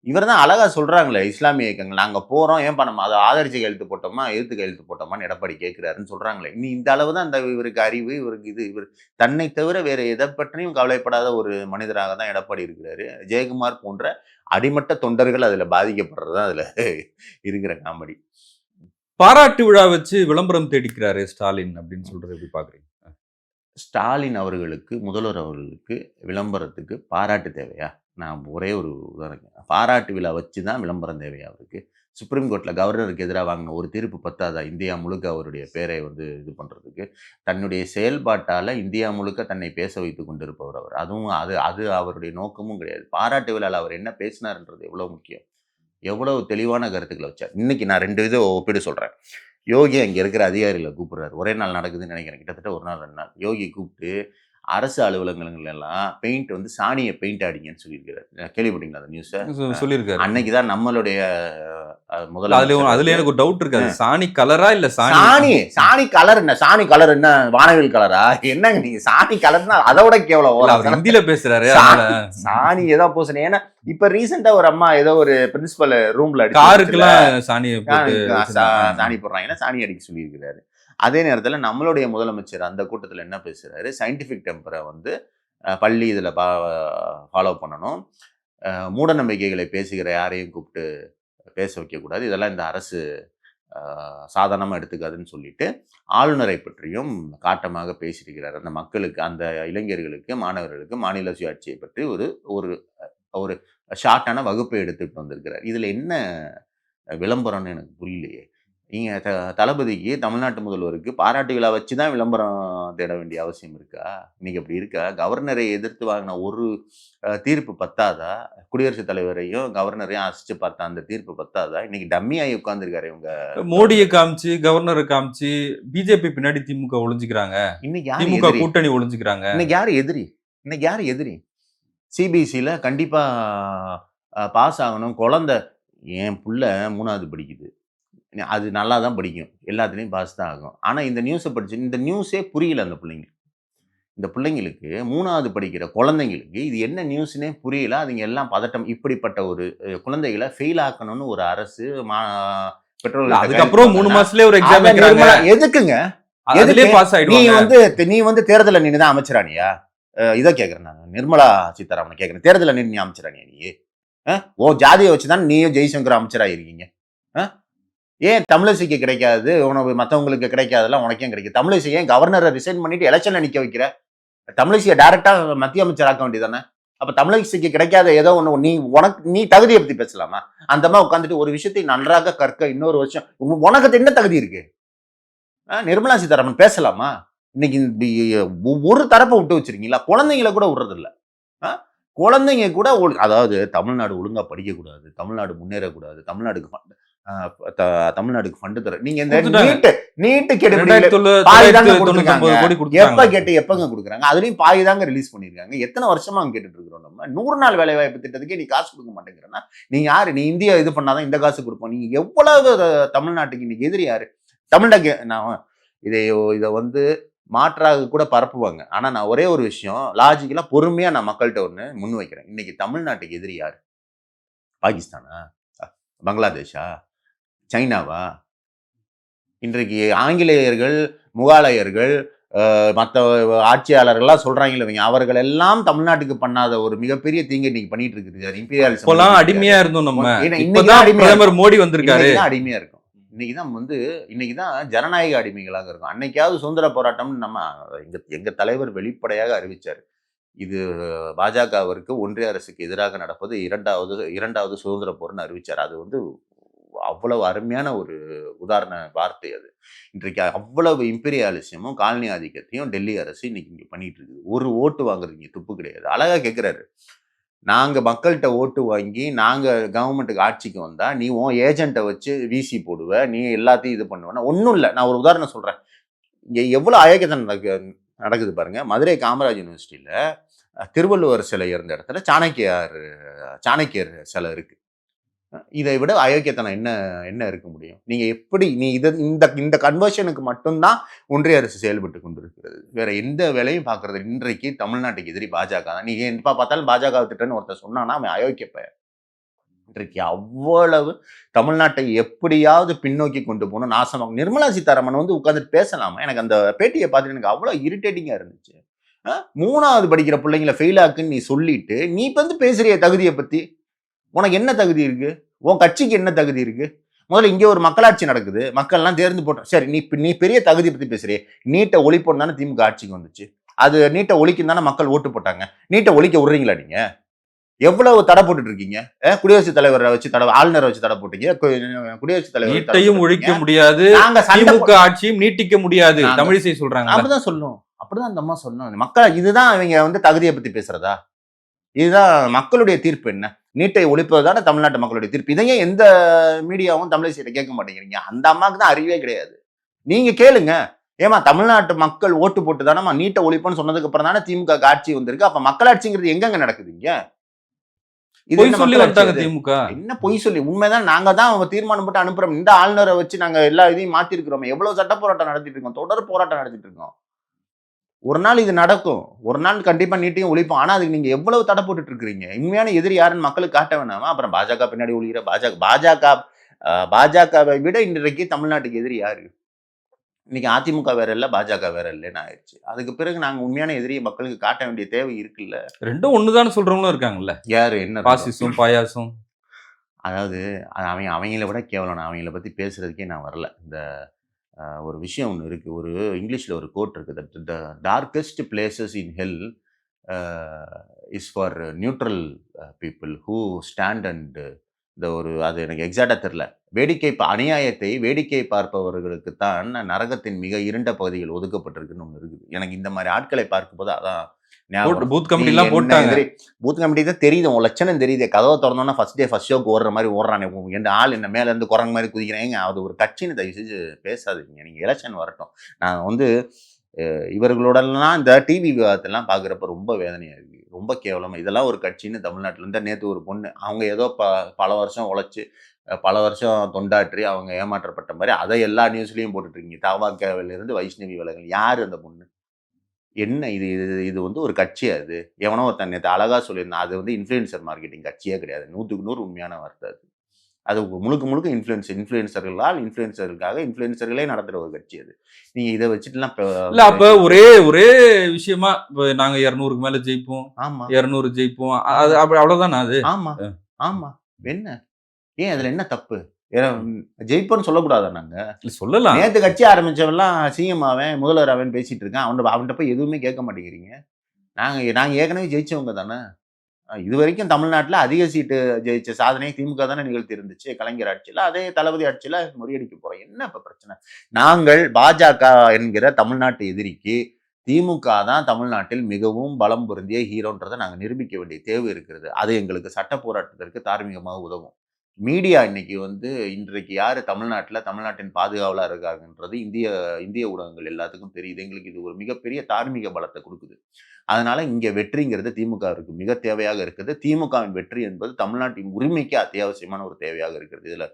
இவர் தான் அழகா சொல்றாங்களே இஸ்லாமிய இயக்கங்கள் நாங்க போறோம் ஏன் நம்ம அதை ஆதரிச்சு கையெழுத்து போட்டோமா எதிர்த்து கையெழுத்து போட்டோமான்னு எடப்பாடி கேட்கிறாருன்னு சொல்றாங்களே. இனி இந்த அளவு தான் இந்த இவருக்கு அறிவு இவருக்கு இது இவர் தன்னை தவிர வேற எதை பற்றியும் கவலைப்படாத ஒரு மனிதராக தான் எடப்பாடி இருக்கிறாரு. ஜெயக்குமார் போன்ற அடிமட்ட தொண்டர்கள் அதுல பாதிக்கப்படுறது தான் அதுல இருக்கிற காமெடி. பாராட்டு விழா வச்சு விளம்பரம் தேடிக்கிறாரு ஸ்டாலின் அப்படின்னு சொல்றது எப்படி பாக்குறீங்க? ஸ்டாலின் அவர்களுக்கு முதல்வர் அவர்களுக்கு விளம்பரத்துக்கு பாராட்டு தேவையா? நான் ஒரே ஒரு உதாரணம் பாராட்டு விழா வச்சு தான் விளம்பரம் தேவையா அவருக்கு? சுப்ரீம் கோர்ட்டில் கவர்னருக்கு எதிராக வாங்கின ஒரு தீர்ப்பு பத்தாதா? இந்தியா முழுக்க அவருடைய பேரை வந்து இது பண்ணுறதுக்கு தன்னுடைய செயல்பாட்டால் இந்தியா முழுக்க தன்னை பேச வைத்து கொண்டிருப்பவர் அவர். அதுவும் அது அது அவருடைய நோக்கமும் கிடையாது. பாராட்டு விழாவில் அவர் என்ன பேசினார்ன்றது எவ்வளோ முக்கியம்? எவ்வளோ தெளிவான கருத்துக்களை வச்சார். இன்றைக்கி நான் ரெண்டு இது ஒப்பிடு சொல்கிறேன் யோகி அங்கே இருக்கிற அதிகாரிகளை கூப்பிடுறாரு. ஒரே நாள் நடக்குதுன்னு நினைக்கிறேன். கிட்டத்தட்ட ஒரு நாள் ரெண்டு நாள். யோகி கூப்பிட்டு அரசு அலுவலகங்கள் எல்லாம் பெயிண்ட் வந்து சாணியை பெயிண்ட் அடிங்கன்னு சொல்லியிருக்கிறாரு. கேள்விப்பட்டீங்களா அந்த நியூஸை சொல்லியிருக்காரு. அன்னைக்கு தான் நம்மளுடைய அஹ், அதுல அதுல எனக்கு டவுட் இருக்கு. அது சாணி கலரா இல்ல சாணி? சாணி சாணி கலர் என்ன? சாணி கலர் என்ன? வானவில் கலரா என்னங்க நீங்க சாணி கலர்னா அதோட கேவலம். ஹிந்தில பேசுறாரு சாணி- ஏதோ பூசணும். ஏன்னா இப்ப ரீசெண்டா ஒரு அம்மா ஏதோ ஒரு பிரின்சிபல் ரூம்ல போட்டு சாணி. சாணி போடுறாங்கன்னா சாணி அடிக்க சொல்லியிருக்கிறாரு? அதே நேரத்தில் நம்மளுடைய முதலமைச்சர் அந்த கூட்டத்தில் என்ன பேசுகிறாரு சயின்டிஃபிக் டெம்பரை வந்து பள்ளி பள்ளி பா ஃபாலோ பண்ணணும். மூட நம்பிக்கைகளை பேசுகிற யாரையும் கூப்பிட்டு பேச வைக்கக்கூடாது. இதெல்லாம் இந்த அரசு சாதாரணமாக எடுத்துக்காதுன்னு சொல்லிட்டு ஆளுநரை பற்றியும் காட்டமாக பேசியிருக்கிறார். அந்த மக்களுக்கு அந்த இளைஞர்களுக்கு மாணவர்களுக்கு மாநில சுயாட்சியை பற்றி ஒரு ஒரு ஒரு ஷார்ட்டான வகுப்பை எடுத்துகிட்டு வந்திருக்கிறார். இதில் என்ன விளம்பரம்னு எனக்கு புரியலையே. நீங்க த தளபதிக்கு தமிழ்நாட்டு முதல்வருக்கு பாராட்டு விழா வச்சு தான் விளம்பரம் தேட வேண்டிய அவசியம் இருக்கா? இன்னைக்கு அப்படி இருக்கா? கவர்னரை எதிர்த்து வாங்கின ஒரு தீர்ப்பு பத்தாதா? குடியரசுத் தலைவரையும் கவர்னரையும் அசிச்சு பார்த்த அந்த தீர்ப்பு பத்தாதா? இன்னைக்கு டம்மி ஆகி உட்கார்ந்துருக்காரு இவங்க. மோடியை காமிச்சு கவர்னரை காமிச்சு பிஜேபி பின்னாடி திமுக ஒளிஞ்சுக்கிறாங்க. இன்னைக்கு யார் திமுக கூட்டணி ஒளிஞ்சுக்கிறாங்க. இன்னைக்கு யார் எதிரி? இன்னைக்கு யார் எதிரி? சிபிஎஸ்சியில் கண்டிப்பா பாஸ் ஆகணும். குழந்தை என் புள்ள மூணாவது படிக்குது. அது நல்லா தான் படிக்கும். எல்லாத்துலேயும் பாஸ் தான் ஆகும். ஆனால் இந்த நியூஸை படிச்சு இந்த நியூஸே புரியல அந்த பிள்ளைங்களுக்கு. இந்த பிள்ளைங்களுக்கு மூணாவது படிக்கிற குழந்தைங்களுக்கு இது என்ன நியூஸ்னே புரியல. அதுங்க எல்லாம் பதட்டம் இப்படிப்பட்ட ஒரு குழந்தைகளை ஃபெயில் ஆக்கணும்னு ஒரு அரசு மா பெற்றோர்கள் அதுக்கப்புறம் மூணு மாசத்துலயே ஒரு எக்ஸாம் எதுக்குங்க? எதுக்கு? பாஸ் நீ ஆயிடுவாங்க வந்து நீ வந்து தேர்தலில் நின்று தான் அமைச்சரானியா இதை கேட்குறேன் நான். நிர்மலா சீதாராமனை கேட்குறேன் தேர்தலில் நின்று நீ அமைச்சரானியா நீ? உன் ஜாதியை வச்சு தான் நீயும் ஜெய்சங்கர் அமைச்சராக இருக்கீங்க? ஏன் தமிழிசைக்கு கிடைக்காது? உனக்கு மற்றவங்களுக்கு கிடைக்காதெல்லாம் உனக்கே கிடைக்கும் தமிழிசை ஏன் கவர்னரை ரிசைன் பண்ணிட்டு எலெக்ஷனில் நிற்க வைக்கிற? தமிழிசையை டைரக்டாக மத்திய அமைச்சராக்க வேண்டியதானே அப்போ தமிழிசைக்கு கிடைக்காத ஏதோ ஒன்று நீ உனக்கு நீ தகுதியை பற்றி பேசலாமா? அந்த மாதிரி உட்காந்துட்டு ஒரு விஷயத்தை நன்றாக கற்க இன்னொரு வருஷம் உனக்கு என்ன தகுதி இருக்கு? நிர்மலா சீதாராமன் பேசலாமா? இன்னைக்கு ஒரு தரப்பை விட்டு வச்சிருக்கீங்களா? குழந்தைங்கள கூட விடுறதில்ல. ஆ? குழந்தைங்க கூட அதாவது தமிழ்நாடு ஒழுங்காக படிக்கக்கூடாது தமிழ்நாடு முன்னேறக்கூடாது தமிழ்நாடுக்கு தமிழ்நாடுக்கு ஃபண்டு தர நீங்க இந்த. நீட்டு நீட்டு கெடுபிடிகளை ரெண்டாயிரத்தி தொள்ளு- பாதி தாங்க தொள்ளாயிரத்தி கொடுத்திருக்காங்க. தொண்ணூத்தொன்பது கோடி எப்ப கேட்டு எப்பங்க கொடுக்குறாங்க? அதுலயும் பாதி தாங்க ரிலீஸ் பண்ணிருக்காங்க எத்தனை வருஷமா அங்க கேட்டுட்டு இருக்கிறோம் நம்ம? நூறு நாள் வேலை வாய்ப்பு திட்டத்துக்கே நீ காசு கொடுக்க மாட்டேங்கிறனா நீ யாரு? நீ இந்தியா இது பண்ணாதான் இந்த காசு கொடுப்போம். நீங்க எவ்வளவு தமிழ்நாட்டுக்கு இன்னைக்கு எதிரி யாரு? தமிழ்நாட்டுக்கு நான் இதை இதை வந்து மாற்றாக கூட பரப்புவாங்க. ஆனா நான் ஒரே ஒரு விஷயம் லாஜிக்கலா பொறுமையா நான் மக்கள்கிட்ட ஒண்ணு முன் வைக்கிறேன். இன்னைக்கு தமிழ்நாட்டுக்கு எதிரி யாரு? பாகிஸ்தானா? பங்களாதேஷா? சைனாவா? இன்றைக்கு ஆங்கிலேயர்கள் முகாலயர்கள் மற்ற ஆட்சியாளர்கள்லாம் சொல்றாங்கல்ல இவங்க அவர்கள் எல்லாம் தமிழ்நாட்டுக்கு பண்ணாத ஒரு மிகப்பெரிய தீங்கை இன்னைக்கு பண்ணிட்டு இருக்குது imperialism இப்பெல்லாம் பண்ணிட்டு அடிமையா இருந்தோம் நம்ம. இன்னைக்கு பிரதமர் மோடி வந்திருக்காரு. அடிமையா இருக்கும். இன்னைக்கு தான் வந்து இன்னைக்கு தான் ஜனநாயக அடிமைகளாக இருக்கும். அன்னைக்காவது சுதந்திர போராட்டம்னு நம்ம எங்க எங்க தலைவர் வெளிப்படையாக அறிவிச்சார். இது பாஜகவிற்கு ஒன்றிய அரசுக்கு எதிராக நடப்பது இரண்டாவது இரண்டாவது சுதந்திர போர்னு அறிவிச்சார். அது வந்து அவ்வளவு அருமையான ஒரு உதாரண வார்த்தை அது. இன்றைக்கு அவ்வளவு இம்பீரியாலிசமும் காலனி ஆதிக்கத்தையும் டெல்லி அரசு இன்னைக்கு இங்கே பண்ணிட்டு இருக்குது. ஒரு ஓட்டு வாங்குறதுங்க துப்பு கிடையாது. அழகா கேட்குறாரு நாங்கள் மக்கள்கிட்ட ஓட்டு வாங்கி நாங்கள் கவர்மெண்ட்டுக்கு ஆட்சிக்கு வந்தால் நீ உன் ஏஜென்ட்டை வச்சு விசி போடுவ நீ எல்லாத்தையும் இது பண்ணுவேன்னா ஒன்றும் இல்லை. நான் ஒரு உதாரணம் சொல்கிறேன் இங்கே எவ்வளோ அயோக்கியத்தனம் நடக்கு நடக்குது பாருங்கள் மதுரை காமராஜ் யூனிவர்சிட்டியில் திருவள்ளுவர் சிலை இருந்த இடத்துல சாணக்கியார் சாணக்கியர் சிலை இருக்குது இதை விட அயோக்கியத்தனம் என்ன என்ன இருக்க முடியும்? நீங்க எப்படி நீ இதை இந்த இந்த கன்வர்ஷனுக்கு மட்டும்தான் ஒன்றிய அரசு செயல்பட்டு கொண்டிருக்கிறது. வேற எந்த வேலையும் பார்க்கறது இன்றைக்கு தமிழ்நாட்டுக்கு எதிரி பாஜக தான். நீங்க எப்ப பார்த்தாலும் பாஜக திட்டன்னு ஒருத்தர் சொன்னான்னா அவன் அயோக்கிய பெயர் இன்றைக்கு அவ்வளவு தமிழ்நாட்டை எப்படியாவது பின்னோக்கி கொண்டு போகணும். நாசமாக நிர்மலா சீதாராமன் வந்து உட்காந்துட்டு பேசலாமா? எனக்கு அந்த பேட்டியை பார்த்துட்டு எனக்கு அவ்வளோ இரிட்டேட்டிங்காக இருந்துச்சு. மூணாவது படிக்கிற பிள்ளைங்களை ஃபெயில் ஆக்குன்னு நீ சொல்லிட்டு நீ இப்போ வந்து பேசுறிய தகுதியை பற்றி உனக்கு என்ன தகுதி இருக்கு? உன் கட்சிக்கு என்ன தகுதி இருக்கு? முதல்ல இங்கே ஒரு மக்களாட்சி நடக்குது. மக்கள்லாம் தேர்ந்து போட்டோம் சரி நீ நீ பெரிய தகுதி பத்தி பேசுறியே. நீட்டை ஒழிப்போம் தானே திமுக ஆட்சிக்கு வந்துச்சு. அது நீட்டை ஒழிக்கும் தானே மக்கள் ஓட்டு போட்டாங்க. நீட்டை ஒழிக்க விடுறீங்களா நீங்க? எவ்வளவு தடை போட்டுட்டு இருக்கீங்க? குடியரசுத் தலைவரை வச்சு தடை ஆளுநரை வச்சு தடை போட்டீங்க. குடியரசுத் தலைவர் நீட்டையும் ஒழிக்க முடியாது. நாங்க திமுக ஆட்சியும் நீட்டிக்க முடியாது. தமிழிசை சொல்றாங்க அப்படிதான் சொல்லும் அப்படிதான் அந்த அம்மா சொல்லணும் மக்கள் இதுதான் இவங்க வந்து தகுதியை பத்தி பேசுறதா? இதுதான் மக்களுடைய தீர்ப்பு என்ன? நீட்டை ஒழிப்பது தானே தமிழ்நாட்டு மக்களுடைய தீர்ப்பு. இதையே எந்த மீடியாவும் தமிழிசையிட்ட கேட்க மாட்டேங்கிறீங்க. அந்த அம்மாவுக்கு தான் அறிவே கிடையாது. நீங்க கேளுங்க. ஏமா தமிழ்நாட்டு மக்கள் ஓட்டு போட்டு தானே நீட்டை ஒழிப்புன்னு சொன்னதுக்கு அப்புறம் தானே திமுக ஆட்சி வந்திருக்கு. அப்ப மக்களாட்சிங்கிறது எங்கெங்க நடக்குதுங்க? திமுக. என்ன பொய் சொல்லி? உண்மைதான் நாங்க தான் தீர்மானம் போட்டு அனுப்புறோம். இந்த ஆளுநரை வச்சு நாங்க எல்லா இதையும் மாத்தி இருக்கிறோம் எவ்வளவு சட்ட போராட்டம் நடத்திட்டு இருக்கோம்? தொடர் போராட்டம் நடத்திட்டு இருக்கோம். ஒரு நாள் இது நடக்கும். ஒரு நாள் கண்டிப்பா நீட்டையும் ஒழிப்போம். ஆனா அதுக்கு நீங்க எவ்வளவு தடை போட்டுட்டு இருக்கிறீங்க உண்மையான எதிரி யாருன்னு மக்களுக்கு காட்ட வேணாமா? அப்புறம் பாஜக பின்னாடி ஒழிகிற பாஜக பாஜக பாஜகவை விட இன்றைக்கு தமிழ்நாட்டுக்கு எதிரி யாரு? இன்னைக்கு அதிமுக வேற இல்ல பாஜக வேற இல்லைன்னு ஆயிடுச்சு. அதுக்கு பிறகு நாங்க உண்மையான எதிரியை மக்களுக்கு காட்ட வேண்டிய தேவை இருக்குல்ல? ரெண்டும் ஒண்ணுதான்னு சொல்றவங்களும் இருக்காங்கல்ல? யாரு? என்ன பாசிசம் பாயாசம். அதாவது அது அவங்க அவங்கள விட கேவலம். நான் அவங்கள பற்றி பேசுறதுக்கே நான் வரல. இந்த ஒரு விஷயம் ஒன்று இருக்குது ஒரு இங்கிலீஷில் ஒரு கோட் இருக்குது the darkest places in hell is for neutral people who stand and இந்த ஒரு அது எனக்கு எக்ஸாக்டாக தெரில வேடிக்கை அநியாயத்தை வேடிக்கை பார்ப்பவர்களுக்கு தான் நரகத்தின் மிக இருண்ட பகுதிகள் ஒதுக்கப்பட்டிருக்குன்னு ஒன்று இருக்குது. எனக்கு இந்த மாதிரி ஆட்களை பார்க்கும்போது அதான் பூத் கமிட்டி எல்லாம் போட்டாங்க. பூத் கமிட்டி தான் தெரியுது உன் லட்சணம் தெரியுது. கதவை திறந்தோன்னா ஃபர்ஸ்ட் டே ஃபர்ஸ்ட் ஷோக்கு ஓடுற மாதிரி ஓடுறானே. எந்த ஆள் என்ன மேல இருந்து குரங்கு மாதிரி குதிக்கிறேங்க அது ஒரு கட்சின்னு தயவு செஞ்சு பேசாதீங்க. நீங்க எலெக்ஷன் வரட்டும். நான் வந்து இவர்களோடலாம் இந்த டிவி விவாதத்தெல்லாம் பார்க்குறப்ப ரொம்ப வேதனையா இருக்கு. ரொம்ப கேவலமா. இதெல்லாம் ஒரு கட்சின்னு தமிழ்நாட்டில் இருந்தால் நேற்று ஒரு பொண்ணு அவங்க ஏதோ ப பல வருஷம் உழைச்சி பல வருஷம் தொண்டாற்றி அவங்க ஏமாற்றப்பட்ட மாதிரி அதை எல்லா நியூஸ்லயும் போட்டுட்டு இருக்கீங்க. தவாக்காவிலிருந்து வைஷ்ணவி விலகல். யார் அந்த பொண்ணு? என்ன இது இது இது வந்து ஒரு கட்சி அது எவனோ ஒருத்தன் நேற்று அழகா சொல்லியிருந்தான். அது வந்து இன்ஃப்ளூயன்சர் மார்க்கெட்டிங் கட்சியே கிடையாது. நூற்றுக்கு நூறு உண்மையான வார்த்தை அது. அது முழுக்க முழுக்க இன்ஃப்ளூயன்ஸ் இன்ஃப்ளூயன்சர்களால் இன்ஃப்ளூயன்சர்களுக்காக இன்ஃப்ளூயன்சர்களே நடத்துகிற ஒரு கட்சி அது. நீங்க இதை வச்சுட்டுலாம் இல்ல அப்ப ஒரே ஒரே விஷயமா இப்ப நாங்க இருநூறுக்கு மேல ஜெயிப்போம் ஆமா. இருநூறு ஜெயிப்போம். அது அப்ப அவ்வளவுதானா அது? ஆமா ஆமா. என்ன? ஏன் அதுல என்ன தப்பு? ஏன்னா, ஜெயிப்போன்னு சொல்லக்கூடாதா நாங்க? இல்ல சொல்லலாம். நேத்து கட்சி ஆரம்பிச்சவன்லாம் சிஎம் அவன் முதல்வர் அவன் பேசிட்டு இருக்கான் அவன் அவன்கிட்ட போய் எதுவுமே கேட்க மாட்டேங்கிறீங்க. நாங்க நாங்க ஏற்கனவே ஜெயிச்சவங்க தானே. இது வரைக்கும் தமிழ்நாட்டுல அதிக சீட்டு ஜெயிச்ச சாதனையை திமுக தானே நிகழ்த்தி இருந்துச்சு கலைஞர் ஆட்சியில அதே தளபதி ஆட்சியில முறியடிக்க போறோம். என்ன இப்ப பிரச்சனை? நாங்கள் பாஜக என்கிற தமிழ்நாட்டு எதிரிக்கு திமுக தான் தமிழ்நாட்டில் மிகவும் பலம் பொருந்திய ஹீரோன்றதை நாங்கள் நிரூபிக்க வேண்டிய தேவை இருக்கிறது. அது எங்களுக்கு சட்ட போராட்டத்திற்கு தார்மீகமாக உதவும். மீடியா இன்னைக்கு வந்து இன்றைக்கு யார் தமிழ்நாட்டில் தமிழ்நாட்டின் பாதுகாவலாக இருக்காங்கன்றது இந்திய இந்திய ஊடகங்கள் எல்லாத்துக்கும் தெரியுது. எங்களுக்கு இது ஒரு மிகப்பெரிய தார்மீக பலத்தை கொடுக்குது. அதனால இங்கே வெற்றிங்கிறது திமுகவிற்கு மிக தேவையாக இருக்குது. திமுகவின் வெற்றி என்பது தமிழ்நாட்டின் உரிமைக்கு அத்தியாவசியமான ஒரு தேவையாக இருக்கிறது. இதில்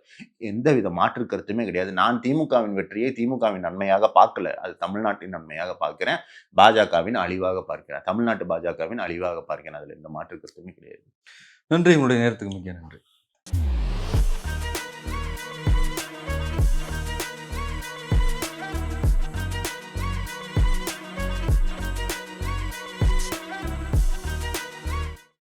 எந்தவித மாற்று கருத்துமே கிடையாது. நான் திமுகவின் வெற்றியை திமுகவின் நன்மையாக பார்க்கல. அது தமிழ்நாட்டின் நன்மையாக பார்க்கிறேன். பாஜகவின் அழிவாக பார்க்கிறேன். தமிழ்நாட்டு பாஜகவின் அழிவாக பார்க்கிறேன். அதில் எந்த மாற்று கருத்துமே கிடையாது. நன்றி. உங்களுடைய நேரத்துக்கு மிக்க நன்றி.